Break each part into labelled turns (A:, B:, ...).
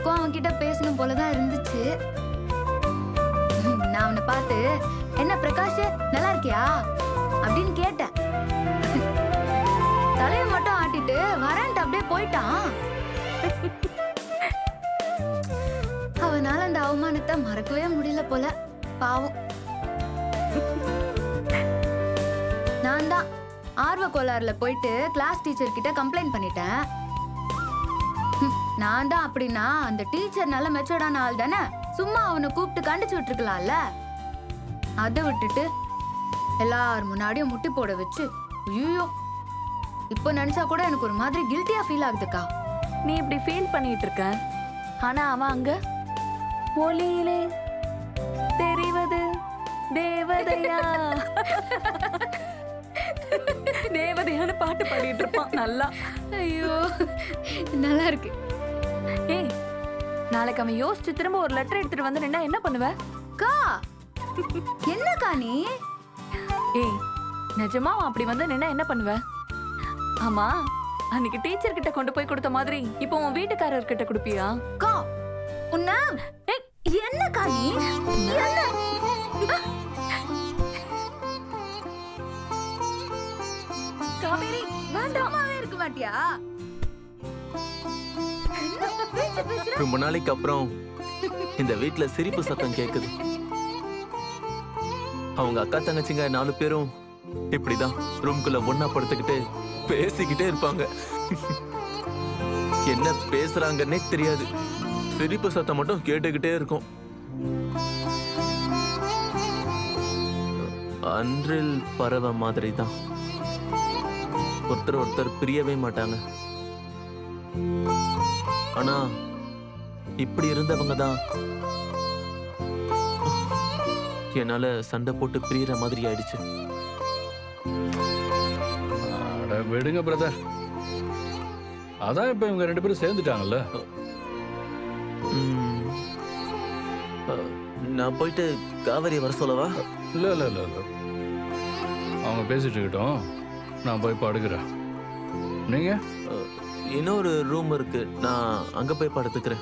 A: எனக்கும் அவன்கிட்ட பேசணும் போலதான் இருந்துச்சு. நான் அவனை பார்த்து என்ன பிரகாஷ் நல்லா இருக்கியா? அப்படின்னு கேட்டேன். தலையை மட்டும் ஆட்டிட்டு வரேன்ட்டு அப்படியே போயிட்டான். அவனால அந்த அவமானத்தை மறக்கவே முடியல போல பாவம். நான் தான் ஆர்வ கோளாறுல போயிட்டு கிளாஸ் டீச்சர் கிட்ட கம்ப்ளைண்ட் பண்ணிட்டேன். நான் தான் அப்படின்னா அந்த டீச்சர் நல்ல மெச்சூர்டான ஆள் தானே? சும்மா அவனை கூப்பிட்டு கண்டிச்சு விட்டுருக்கலாம்ல? அதை விட்டுட்டு எல்லார் முன்னாடியும் முட்டி போட வச்சு ஐயோ இப்போ நினைச்சா கூட எனக்கு ஒரு மாதிரி கில்ட்டியா ஃபீல் ஆகுதுக்கா.
B: நீ இப்படி ஃபீல் பண்ணிட்டு இருக்க? ஆனா அவன் அங்க? ஒளியிலே தெரிவது தேவதையா? தேவதையான பாட்டு பாடிட்டு இருப்பான் நல்லா.
A: ஐயோ நல்லா இருக்கு.
B: ஏய் நாளைக்கு அவன் யோசிச்சு திரும்ப ஒரு லெட்டர் எடுத்துட்டு வந்து நின்னா என்ன பண்ணுவ?
A: அக்கா என்னக்கா நீ?
B: ஏய் நிஜமா அவன் அப்படி வந்து நின்னா என்ன பண்ணுவ? ஆமா அன்னைக்கு டீச்சர் கிட்ட கொண்டு போய் கொடுத்த மாதிரி இப்போ உன் வீட்டுக்காரர் கிட்ட கொடுப்பியா?
A: அக்கா உன்ன? என்னக்கா நீ? என்ன?
B: காவேரி
A: வேண்டாமாவே இருக்க மாட்டியா?
C: ரொம்ப நாளைக்கு அப்புறம் இந்த வீட்டுல சிரிப்பு சத்தம் கேக்குது. அவங்க அக்கா தங்கச்சிங்க நாலு பேரும் இப்படிதான் ரூம்குள்ள ஒன்னா படுத்துக்கிட்டு பேசிக்கிட்டே இருப்பாங்க. என்ன பேசுறாங்கன்னே தெரியாது. சிரிப்பு சத்தம் மட்டும் கேட்டுக்கிட்டே இருக்கும். அன்றில் பறவை மாதிரி தான் ஒருத்தர் ஒருத்தர் பிரியவே மாட்டாங்க. ஆனா இப்படி இருந்தவங்க தான் என்னால சண்டை போட்டு பிரியற மாதிரி ஆயிடுச்சு.
D: அட விடுங்க பிரதர் அதான் இப்ப இவங்க ரெண்டு பேரும் சேர்ந்துட்டாங்கல்ல?
C: ம். நான் போயிட்டு காவேரி வர சொல்லவா?
D: இல்ல இல்ல இல்ல இல்ல. அவங்க பேசிட்டு இருக்கட்டும். நான் போய் படுக்கிறேன். நீங்க?
C: இன்னொரு ரூம் இருக்கு. நான் அங்க போய் படுத்துக்கிறேன்.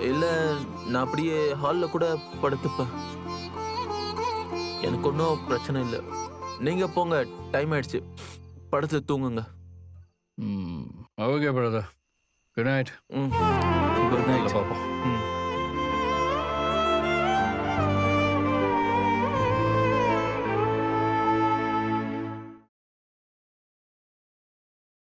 C: இல்ல நான் அப்படியே ஹால்ல கூட படுத்துப்பேன். எனக்கு ஒன்றும் பிரச்சனை இல்லை. நீங்க போங்க டைம் ஆயிடுச்சு. படுத்து தூங்குங்க.
D: ம் ஓகே பிரதர் குட் நைட்
C: ம். குட் நைட்
D: பார்ப்போம்
C: ம்.